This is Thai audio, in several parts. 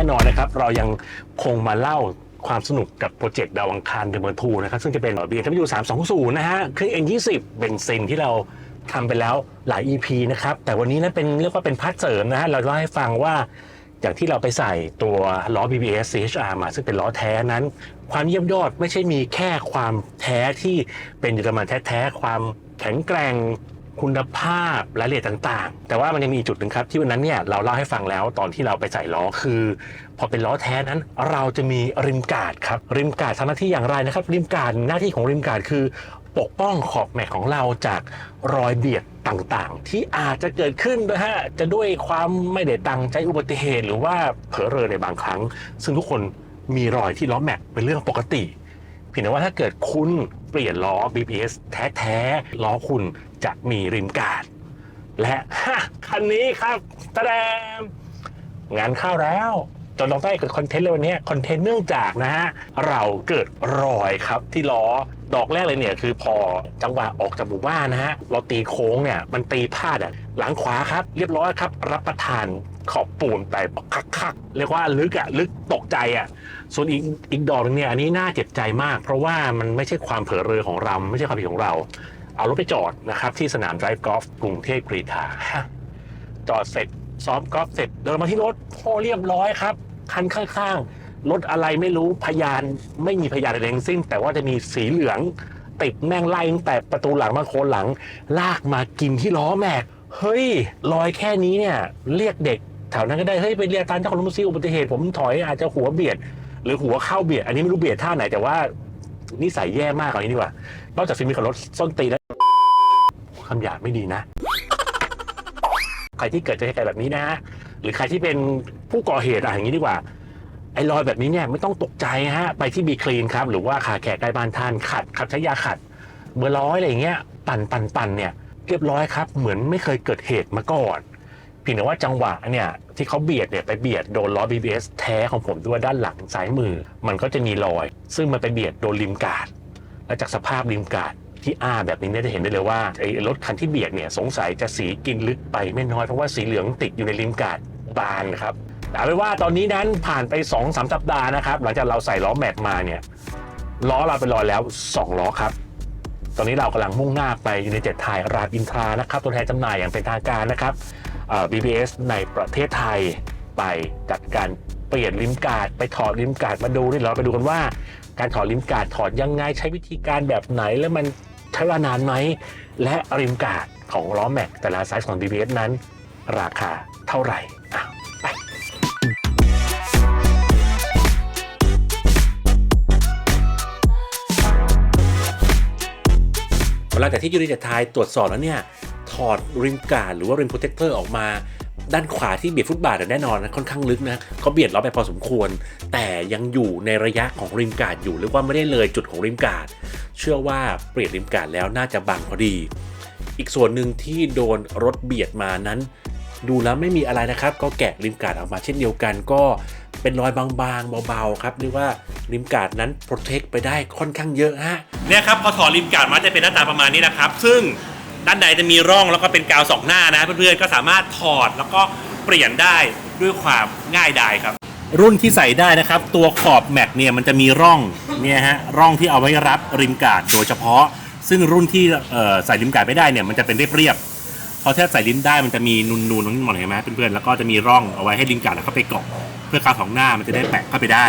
น่นอนนะครับ เรายังคงมาเล่าความสนุกกับโปรเจกต์ดาวอังคารเดอะเมอร์ทูนะครับซึ่งจะเป็น BMW 320 นะฮะเครื่อง N20 เบนซินที่เราทำไปแล้วหลาย EP นะครับ แต่วันนี้นะเป็นเรียกว่าเป็นพาร์ทเสริมนะฮะ เราเล่าให้ฟังว่าอย่างที่เราไปใส่ตัวล้อ BBS CHR มา ซึ่งเป็นล้อแท้นั้น ความเยี่ยมยอดไม่ใช่มีแค่ความแท้ที่เป็นเยอรมันแท้ๆความแข็งแกร่ง คุณภาพรายละเอียดต่างๆ แต่ว่ามันยังมีอีกจุดหนึ่งครับ ที่วันนั้นเนี่ยเราเล่าให้ฟังแล้วตอนที่เราไปใส่ล้อคือ พอเป็นล้อแท้นั้น เราจะมีริมกาดครับริมกาดทำหน้าที่อย่างไรนะครับ ริมกาดหน้าที่ของริมกาดคือ ปกป้องขอบแม็กของเราจากรอยเบียดต่างๆ ที่อาจจะเกิดขึ้นนะฮะจะด้วยความไม่ได้ตั้งใจอุบัติเหตุ หรือว่าเผลอเรอในบางครั้ง ซึ่งทุกคนมีรอยที่ล้อแม็กเป็นเรื่องปกติ เพียงแต่ว่าถ้าเกิดคุณเปลี่ยนล้อ BPS แท้ๆล้อคุณจะมีริมการ์ดและฮะคันนี้ครับตะแดมงานเข้าแล้วจนเราได้เกิดคอนเทนต์เลยวันนี้คอนเทนต์เนื่องจากนะฮะเราเกิดรอยครับที่ล้อ ดอกแรกเลยเนี่ยคือพอจังหวะออกจากหมู่บ้านนะฮะเราตีโค้งเนี่ยมันตีพลาดอะหลังขวาครับ เรียบร้อยครับ รับประทานขอบปูนไปคักๆเรียกว่าลึกอะลึกตกใจอะส่วนอีกอีกดอกหนึงเนี่ยอันนี้น่าเจ็บใจมาก เพราะว่ามันไม่ใช่ความเผลอเรอของเราไม่ใช่ความผิดของเรา เอารถไปจอดนะครับที่สนามไดฟ์กอล์ฟกรุงเทพกรีฑาฮะจอดเสร็จซ้อมกอล์ฟเสร็จเดินมาที่รถโอ้เรียบร้อยครับคันข้างๆ รถอะไรไม่รู้พยานไม่มีพยานอะไรทั้งสิ้น แต่ว่าจะมีสีเหลือง ติดแม่งไล่ตั้งแต่ประตูหลังมาโคนหลัง ลากมากินที่ล้อแม็กเฮ้ยรอยแค่นี้เนี่ย เรียกเด็กแถวนั้นก็ได้เฮ้ยไปเรียกตามเจ้าของรถซิอุบัติเหตุผมถอยอาจจะหัวเบียด หรือหัวเข้าเบียด อันนี้ไม่รู้เบียดท่าไหนแต่ว่านิสัยแย่มากกว่านี้ดีกว่านอกจากฟิล์มมีขับรถส้นตีนแล้วคำหยาบไม่ดีนะ ใครที่เกิดเจอเหตุการณ์แบบนี้นะ หรือใครที่เป็นผู้ก่อเหตุอะอย่างนี้ดีกว่า อ้รอยแบบนี้เนี่ยไม่ต้องตกใจฮะ ไปที่บีคลีนครับ หรือว่าขาแขกใกล้บ้านท่านขัดขัดใช้ยาขัด เบอร์ร้อยอะไรอย่างเงี้ยปั่นปั่นปั่นเนี่ยเรียบร้อยครับ เหมือนไม่เคยเกิดเหตุมาก่อนเพียงแต่ว่าจังหวะเนี่ยที่เขาเบียดเนี่ยไปเบียดโดนล้อ BBS แท้ของผมด้วยด้านหลังซ้ายมือ มันก็จะมีรอย ซึ่งมันไปเบียดโดนริมการ์ดและจากสภาพริมการ์ดที่อ้าแบบนี้เนี่ยจะเห็นได้เลยว่าไอ้รถคันที่เบียดเนี่ยสงสัยจะสีกินลึกไปไม่น้อยเพราะว่าสีเหลืองติดอยู่ในริมการ์ดบานครับ เอาเป็นว่าตอนนี้นั้นผ่านไป2อสสัปดาห์นะครับ หลังจากเราใส่ล้อแม็กมาเนี่ยล้อเราไปลอยแล้ว 2 ล้อครับ ตอนนี้เรากำลังมุ่งหน้าไปยู่ในเจ็ดไทยรามอินทรานะครับตัวแทนจำหน่ายอย่างเป็นทางการนะครับ BBS ในประเทศไทยไปจัดการเปลี่ยนลิมการ์ดไปถอดลิมการ์ดมาดูนี่เราไปดูกันว่า การถอดลิมการ์ดถอดยังไงใช้วิธีการแบบไหนแล้วมันใช้เวลานานไหมและริมการ์ดของล้อแม็กแต่ละไซส์ของ BBS นั้น ราคาเท่าไหร่ หลังจากที่ยูนิเต็ดไทยตรวจสอบแล้วเนี่ย ถอดริมการหรือว่าริมโปรเทคเตอร์ออกมาด้านขวาที่เบียดฟุตบาทแน่นอนนะค่อนข้างลึกนะเขาเบียดเราไปพอสมควร แต่ยังอยู่ในระยะของริมกาดอยู่หรือว่าไม่ได้เลยจุดของริมกาดเชื่อว่าเปลี่ยนริมกาดแล้วน่าจะบังพอดี อีกส่วนหนึ่งที่โดนรถเบียดมานั้น ดูแล้วไม่มีอะไรนะครับ ก็แกะริมกาดออกมาเช่นเดียวกันก็ เป็นรอยบางๆเบาๆครับเรียกว่าริมการ์ดนั้นโปรเทคไปได้ค่อนข้างเยอะฮะเนี่ยครับพอถอดริมการ์ดมาจะเป็นหน้าตาประมาณนี้นะครับ ซึ่งด้านในจะมีร่องแล้วก็เป็นกาวสองหน้านะเพื่อนๆก็สามารถถอดแล้วก็เปลี่ยนได้ด้วยความง่ายดายครับ รุ่นที่ใส่ได้นะครับ ตัวขอบแม็กเนี่ยมันจะมีร่องเนี่ยฮะร่องที่เอาไว้รับริมการ์ดโดยเฉพาะ ซึ่งรุ่นที่เอ่อใส่ริมการ์ดไม่ได้เนี่ยมันจะเป็นเรียบๆ พอถ้าใส่ริมได้มันจะมีนูนๆตรงนี้หมดเห็นไหมเพื่อนๆแล้วก็จะมีร่องเอาไว้ให้ริมการ์ดเข้าไปเกาะเพื่อกาวสองหน้ามันจะได้แปะเข้าไปได้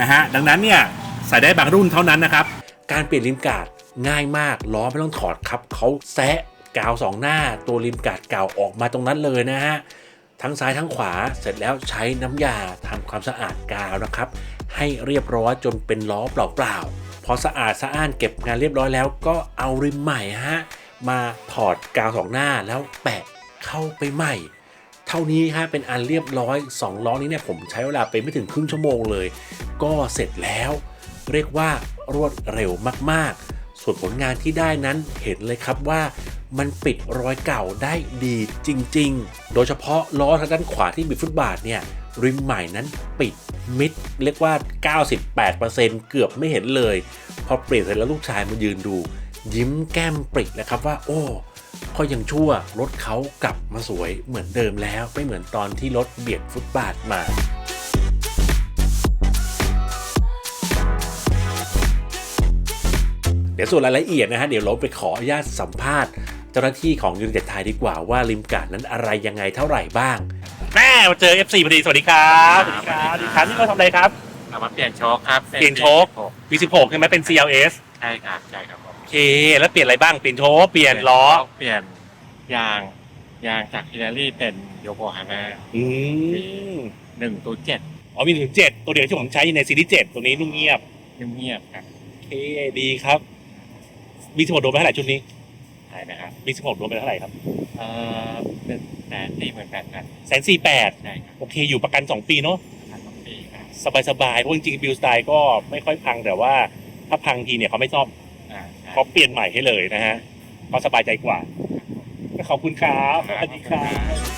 นะฮะดังนั้นเนี่ยใส่ได้บางรุ่นเท่านั้นนะครับการเปลี่ยนริมกาดง่ายมากล้อไม่ต้องถอดครับเขาแซะกาวสองหน้าตัวริมกาดเก่าออกมาตรงนั้นเลยนะฮะทั้งซ้ายทั้งขวาเสร็จแล้วใช้น้ำยาทำความสะอาดกาวนะครับ ให้เรียบร้อยจนเป็นล้อเปล่าๆพอสะอาดสะอ้านเก็บงานเรียบร้อยแล้วก็เอาริมใหม่ฮะ มาถอดกาวสองหน้าแล้วแปะเข้าไปใหม่ เท่านี้ฮะเป็นอันเรียบร้อย 2 ล้อนี้เนี่ยผมใช้เวลาไปไม่ถึงครึ่งชั่วโมงเลย ก็เสร็จแล้ว เรียกว่ารวดเร็วมากๆ ส่วนผลงานที่ได้นั้นเห็นเลยครับว่ามันปิดรอยเก่าได้ดีจริง ๆ โดยเฉพาะล้อทางด้านขวาที่บิดฟุตบาทเนี่ยริมใหม่นั้นปิดมิดเรียกว่า 98%เกือบไม่เห็นเลย พอเปลี่ยนเสร็จแล้วลูกชายมายืนดู ยิ้มแก้มปรินะครับว่า โอ้ก็ยังชั่วรถเขากลับมาสวยเหมือนเดิมแล้ว ไม่เหมือนตอนที่รถเบียดฟุตบาทมาเดี๋ยวส่วนรายละเอียดนะฮะเดี๋ยวเราไปขออนุญาตสัมภาษณ์ เจ้าหน้าที่ของยูนิเต็ดไทยดีกว่าว่าลิมกาดนั้นอะไรยังไงเท่าไหร่บ้าง แม่มาเจอ FC พอดีสวัสดีครับสวัสดีครับสวัสดีครับนี่เราทำอะไรครับเมาเปลี่ยนช็อคครับเปลี่ยนช็อควิสิ V16 ใช่ไหมเป็น CLS ใช่ครับใช่ครับผมโอเค แล้วเปลี่ยนอะไรบ้างเปลี่ยนโชว์เปลี่ยนล้อเปลี่ยนยางยางจากฮิลารี่เป็นโยโกฮาม่าอืมหนึ่งตัวเจ็ดอ๋อมีถึงเจ็ดตัวเดียวที่ผมใช้ในซีรีส์เจ็ดตัวนี้นุ่มเงียบเงียบๆครับโอเคดีครับ มีสมดโดนไปเท่าไหร่ชุดนี้ใช่นะครับมีสมดโดนไปเท่าไหร่ครับเอ่อหนึ่งแสนสี่หมื่นแปดพันแสนสี่แปดใช่ครับโอเค อยู่ประกัน2ปีเนาะพันสองปีครับสบายสบายๆเพราะจริงๆบิลสไตล์ก็ไม่ค่อยพังแต่ว่า ถ้าพังทีเนี่ยเขาไม่ซ่อมอ่าใช่ เขาเปลี่ยนใหม่ให้เลยนะฮะก็สบายใจกว่า ขอบคุณครับสวัสดีครับ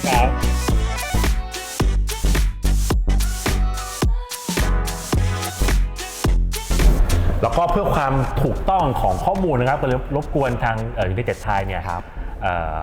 ครับแล้วก็เพื่อความถูกต้องของข้อมูลนะครับก็เลยรบกวนทางยูนิเต็ดไทยเนี่ยครับเอ่อ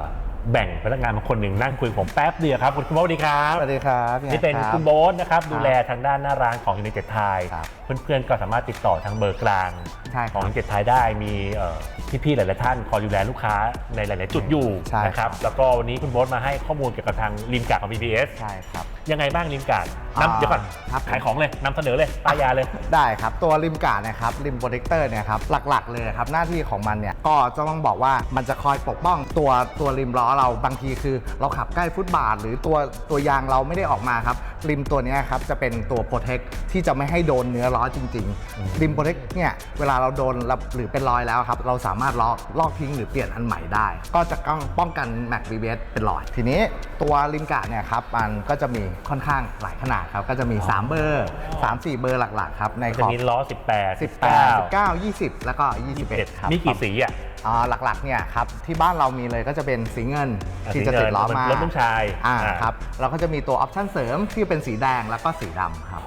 แบ่งพนักงานมาคนหนึ่งนั่งคุยกับผมแป๊บเดียวครับคุณโบ๊ทสวัสดีครับสวัสดีครับพี่นี่เป็นรับคุณโบ๊ทนะครับครับดูแลทางด้านหน้าร้านของยูนิเต็ดไทยครับเพื่อนๆก็สามารถติดต่อทางเบอร์กลางใช่คขรัอบงยูนิเต็ดไทยได้มีเอ่อพี่ๆหลายๆท่านคอยดูแลลูกค้าในหลาย ๆ จุดอยู่ใช่นะครับครับแล้วก็วันนี้คุณโบ๊ทมาให้ข้อมูลเกี่ยวกับทางริมกาดของ BBS ใช่ครับ ยังไงบ้างริมกาดอ่านำเดี๋ยวก่อนครับ ขายของเลยนำเสนอเลยป้ายยาเลย ได้ครับ ตัวริมกาดเนะครับริมโปรเทคเตอร์เนี่ยครับหลักๆเลยครับหน้าที่ของมันเนี่ยก็จะต้องบอกว่ามันจะคอยปกป้องตัวตัวริมล้อเราบางทีคือ เราขับใกล้ฟุตบาท หรือตัวตัวยางเราไม่ได้ออกมาครับ ริมตัวเนี้ยครับจะเป็นตัวโปรเทคที่จะไม่ให้โดนเนื้อล้อจริง ๆ ริมโปรเทคเนี่ยเวลาเราโดนแล้วหรือเป็นรอยแล้วครับ เราสามารถลอกลอกทิ้งหรือเปลี่ยนอันใหม่ได้ ก็จะป้องกันแม็กบีเเป็นรอย ทีนี้ตัวริมกาดเนี่ยครับมันก็จะมีค่อนข้างหลายขนาดครับ ก็จะมี 3 เบอร์3 4 เบอร์หลักๆครับในขจะอบมีล้อ 18 18 19 20 แล้วก็ 21 ครับ มีกี่สีอะ อ่าหลักๆเนี่ยครับที่บ้านเรามีเลยก็จะเป็นสีเงินอ่าที่จะติดล้อมาสีเงินรถลูกชายอ่าอ่า ครับเราก็จะมีตัวออปชั่นเสริมที่เป็นสีแดงแล้วก็สีดำครับ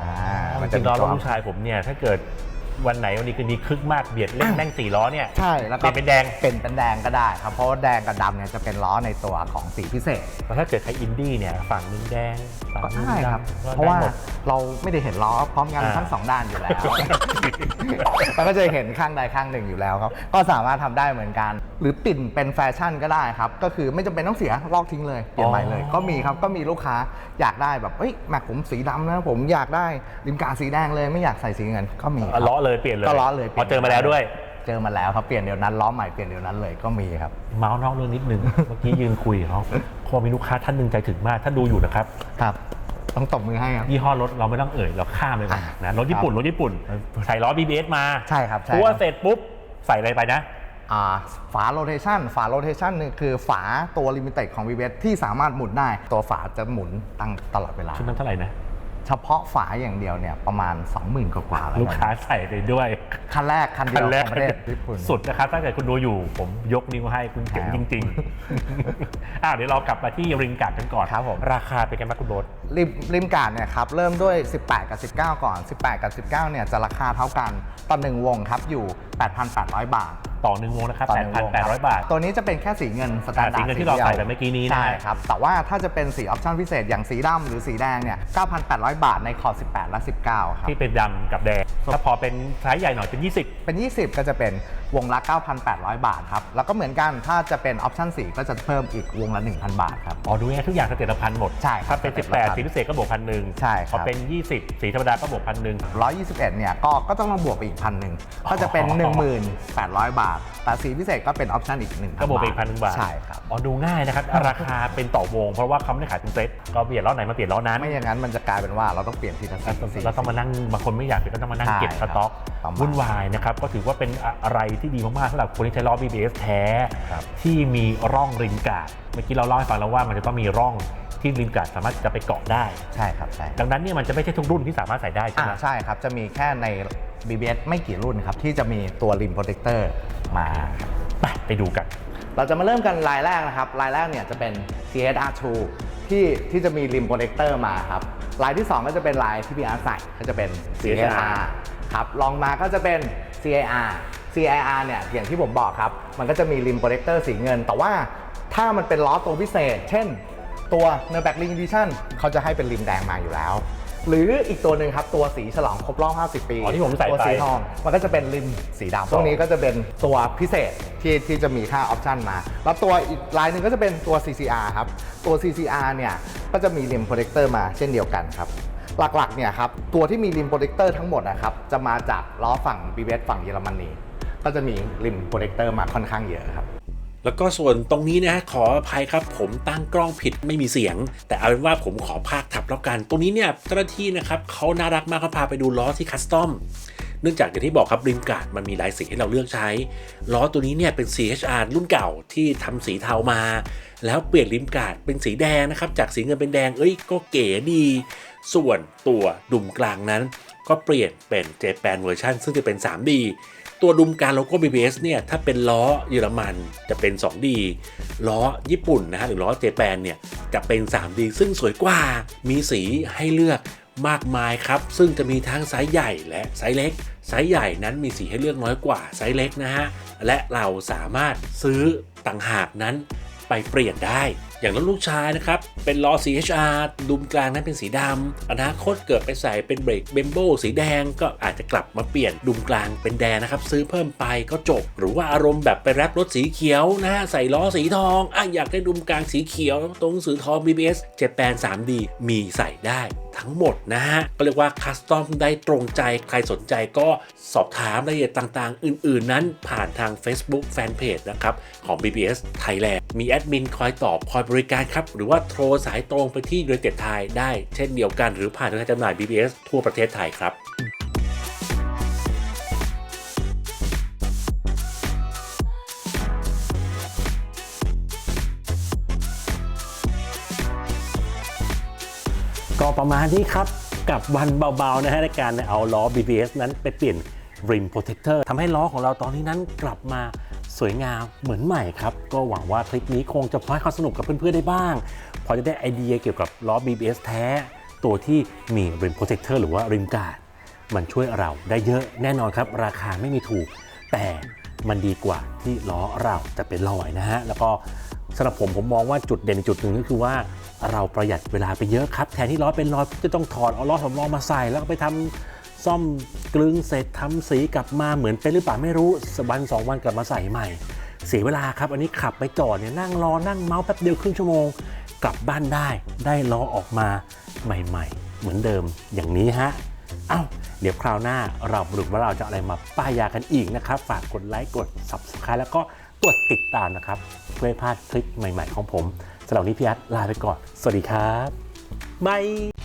อ่าจมันจะริงมีๆล้อรตัถวลูกชายผมเนี่ยถ้าเกิด วันไหนวันนี้คืนนี้คึกมากเบียดเล่นแม่งสี่ล้อเนี่ยใช่แล้วเปก็ลี่ยนเป็นแดงเป็นเป็นแดงก็ได้ครับ เพราะว่าแดงกับดำเนี่ยจะเป็นล้อในตัวของสีพิเศษแล้วถ้าเกิดใครอินดี้เนี่ยฝั่งนึงแดงฝั่งก็นึงได้ครับ ดำก็เพราะว่าได้หมด เราไม่ได้เห็นล้อพร้อมกันอ่า ทั้งสองด้านอยู่แล้ว เราก็จะเห็นข้างใดข้างหนึ่งอยู่แล้วครับ ก็สามารถทำได้เหมือนกัน หรือปิ่นเป็นแฟชั่นก็ได้ครับ ก็คือไม่จำเป็นต้องเสียลอกทิ้งเลยเปลี่ยนใหม่เลย ก็มีครับ ก็มีลูกค้าอยากได้แบบเอ้ยแม็กผมสีดำนะผมอยากได้ริมกาสีแดงเลยไม่อยากใส่สีเงินก็มีคเอารับล้อเลยเปลี่ยนเลยก็ล้อเลยพอเจอมาแล้วด้วย เจอมาแล้วครับเปลี่ยนเดี๋ยวนั้นล้อใหม่เปลี่ยนเดี๋ยวนั้นเลยก็มีครับ เมาส์นอกเรื่องนิดนึง เมื่อกี้ยืนคุยกับเขาพอมีลูกค้าท่านหนึ่งใจถึงมากถ้าดูอยู่นะครับ ครับ ต้องตบมือให้ครับ ยี่ห้อรถเราไม่ต้องเอ่ย เราข้ามไปก่อนอะนะ รถญี่ปุ่น รถญี่ปุ่น ใส่ล้อ BBS มาใช่ครับใช่ตัวครับเสร็จปุ๊บ ใส่อะไรไปนะ อ่าฝาโรเทชันฝาโรเทชันนี่คือฝาตัวลิมิเต็ดของ v ีเวที่สามารถหมุนได้ ตัวฝาจะหมุนตั้งตลอดเวลา ชุดนั้นเท่าไหร่นะ เฉพาะฝาอย่างเดียวเนี่ยประมาณ 20,000 กว่าๆแล้วลูกค้าใส่ไปด้วยคันแรกคันเดีคัยนวแรขกองประเทศญี่ปุ่นสุดนะครับถ้าเกิดคุณดูอยู่ผมยกนิ้วให้คุณเจ๋งครับจริงๆอะเดี๋ยวเรากลับมาที่ริงกัดกันก่อนครับผมราคาเป็นไงบ้างคุณโบ๊ทริมริมการ์ดเนี่ยครับเริ่มด้วย 18 กับ 19 ก่อน 18 กับ 19เนี่ยจะราคาเท่ากันต่อหนึ่งวงครับอยู่ 8,800 บาท ต่อหนึ่งวงนะครับต่อหนึ่งวงค8,800 บาทตัวนี้จะเป็นแค่สีเงินสแตนดาร์ดสีเงินที่เราใส่ไปเมื่อกี้นี้นะใช่ครับ แต่ว่าถ้าจะเป็นสีออปชั่นพิเศษอย่างสีดำหรือสีแดงเนี่ย9,800 บาทในคอร์ด18 และ 19 ครับ ที่เป็นดำกับแดงถ้าพอเป็นไซส์ใหญ่หน่อยเป็น 20 เป็น 20 ก็จะเป็นวงละ 9,800 บาทครับ แล้วก็เหมือนกันถ้าจะเป็นออปชั่น4ก็จะเพิ่มอีกวงละ 1,000 บาทครับ อ๋อ ดูง่ายๆทุกอย่างสเตตพันหมดใช่ครับถ้าเป็นสเตตละพัน18 สีพิเศษก็บวกพันหนึ่งใช่ครับพอเป็น 20 สีธรรมดาก็บวกพันหนึ่ง121 เนี่ยก็ก็ต้องมาบวกไปอีกพันหนึ่งก็จะเป็น 1,800 บาท แต่สีพิเศษก็เป็นออปชั่นอีก1,000ก็บวกไปอีกพันหนึ่งบาทใช่ครับอ๋อดูง่ายนะครับ ราคาเป็นต่อวง เพราะว่าเขาไม่ได้ขายเป็นเซตก็เปลี่ยนล้อไหนมาเปลี่ยนล้อนั้นไม่อย่างนั้นมันจะกลายเป็นว่าเราต้องเปลี่ยนทีละสีสีเราต้องมานั่งบางคนไม่อยากเปลี่ยนก็ต้องมานั่งใช่เก็บสต็อกครับประมาณวุ่นวายนะครับก็ถือว่าเป็นอะไรที่ดีมากๆสำหรับคนที่ใช้ล้อ BBS แท้ครับที่มีร่องริมกาดเมื่อกี้เราเล่าให้ฟังแล้วว่ามันจะต้องมีร่องที่ริมกาดสามารถจะไปเกาะได้ใช่ครับใช่ดังนั้นเนี่ยมันจะไม่ใช่ทุกรุ่นที่สามารถใส่ได้ใช่อ่าไหมใช่ครับจะมีแค่ใน BBS ไม่กี่รุ่นครับที่จะมีตัวริมโปรเทคเตอร์ มาครับไปไปดูกัน เราจะมาเริ่มกันลายแรกนะครับลายแรกเนี่ยจะเป็น CSR2 ที่ที่จะมีริมโปรเทคเตอร์มาครับลายที่ 2 ก็จะเป็นลายที่พี่อาร์ตใส่ก็จะเป็น CSR ครับลองมาก็จะเป็น CIR CIR เนี่ยอย่างที่ผมบอกครับ มันก็จะมีริมโปรเทคเตอร์สีเงิน แต่ว่าถ้ามันเป็นล้อตัวพิเศษ เช่น ตัว n u r b a c k Ring Edition เขาจะให้เป็นริมแดงมาอยู่แล้ว หรืออีกตัวหนึ่งครับ ตัวสีฉลองครบรอบ 50 ปีอ๋อที่ผมใส่ไปตัวสีทอง มันก็จะเป็นริมสีดำพวกนี้ก็จะเป็นตัวพิเศษที่ที่จะมีค่าออปชันมา แล้วตัวอีกลายหนึ่งก็จะเป็นตัว CCR ครับ ตัว CCR เนี่ยก็จะมีริมโปรเจคเตอร์มาเช่นเดียวกันครับหลักๆเนี่ยครับตัวที่มีริมโปรเจคเตอร์ทั้งหมดนะครับจะมาจากล้อฝั่ง BBS ฝั่งเยอรมนีก็จะมีริมโปรเจคเตอร์มาค่อนข้างเยอะครับ แล้วก็ส่วนตรงนี้นะฮะขออภัยครับ ผมตั้งกล้องผิดไม่มีเสียง แต่เอาเป็นว่าผมขอภาคทับแล้วกัน ตรงนี้เนี่ยเจ้าหน้าที่นะครับเขาน่ารักมากเขาพาไปดูล้อที่คัสตอมเนื่องจากอย่างที่บอกครับริมกาดมันมีหลายสีให้เราเลือกใช้ ล้อตัวนี้เนี่ยเป็น CHR รุ่นเก่าที่ทำสีเทามา แล้วเปลี่ยนริมกาดเป็นสีแดงนะครับจากสีเงินเป็นแดงเอ้ยก็เก๋ดี ส่วนตัวดุมกลางนั้น ก็เปลี่ยนเป็นเจแปนเวอร์ชันซึ่งจะเป็น 3D ตัวดุมกางโลโก้ BBS เนี่ยถ้าเป็นล้อเยอรมันจะเป็น 2D ล้อญี่ปุ่นนะฮะหรือล้อเจแปนเนี่ยจะเป็น 3D ซึ่งสวยกว่ามีสีให้เลือกมากมายครับ ซึ่งจะมีทั้งไซส์ใหญ่และไซส์เล็ก ไซส์ใหญ่นั้นมีสีให้เลือกน้อยกว่าไซส์เล็กนะฮะ และเราสามารถซื้อต่างหากนั้นไปเปลี่ยนได้อย่างรถลูกชายนะครับ เป็นล้อ CHR ดุมกลางนั้นเป็นสีดำอนาคตเกิดไปใส่เป็นเบรกเบมโบสีแดงก็อาจจะกลับมาเปลี่ยนดุมกลางเป็นแดงนะครับ ซื้อเพิ่มไปก็จบ หรือว่าอารมณ์แบบไปแรปรถสีเขียวนะฮะใส่ล้อสีทองอะอยากได้ดุมกลางสีเขียวตรงหนังสือทอง BBS เจแปน 3D มีใส่ได้ทั้งหมดนะฮะ ก็เรียกว่าคัสตอมได้ตรงใจใครสนใจก็สอบถามรายละเอียดต่างๆ อื่นๆ นั้นผ่านทาง Facebook Fanpage นะครับ ของ BBS Thailand มีแอดมินคอยตอบคอยบริการครับ หรือว่าโทรสายตรงไปที่ United Thai ได้เช่นเดียวกันหรือผ่านทางจำหน่าย BBS ทั่วประเทศไทยครับก็ประมาณนี้ครับ กับวันเบาๆนะฮะในการเอาล้อ BBS นั้นไปเปลี่ยน Rim Protector ทำให้ล้อของเราตอนนี้นั้นกลับมา สวยงามเหมือนใหม่ครับ ก็หวังว่าคลิปนี้คงจะพอให้ความสนุกกับเพื่อนๆได้บ้าง พอจะได้ไอเดียเกี่ยวกับล้อ BBS แท้ ตัวที่มี Rim Protector หรือว่า Rim Guard มันช่วยเราได้เยอะแน่นอนครับ ราคาไม่มีถูก แต่มันดีกว่าที่ล้อเราจะเป็นรอยนะฮะ แล้วก็สำหรับผมผมมองว่าจุดเด่นจุดหนึ่งก็คือว่าเราประหยัดเวลาไปเยอะครับ แทนที่ล้อเป็นรอยจะต้องถอดเอาล้อสำรองมาใส่แล้วก็ไปทำ ซ่อมกลึงเสร็จทำสีกลับมาเหมือนเป็นหรือเปล่าไม่รู้วันสองวันกลับมาใส่ใหม่ เสียเวลาครับ อันนี้ขับไปจอดเนี่ยนั่งรอนั่งเมาส์แป๊บเดียวครึ่งชั่วโมง กลับบ้านได้ ได้ล้อออกมาใหม่ ๆ เหมือนเดิมอย่างนี้ฮะเอ้าเดี๋ยวคราวหน้าเรามาดูว่าเราจะอาอะไรมาป้ายยากันอีกนะครับ ฝากกดไลค์กด subscribe แล้วก็กดติดตามนะครับเพื่อไม่พลาดคลิปใหม่ ๆ ของผมสำหรับวันนี้พี่อัดลาไปก่อน สวัสดีครับบาย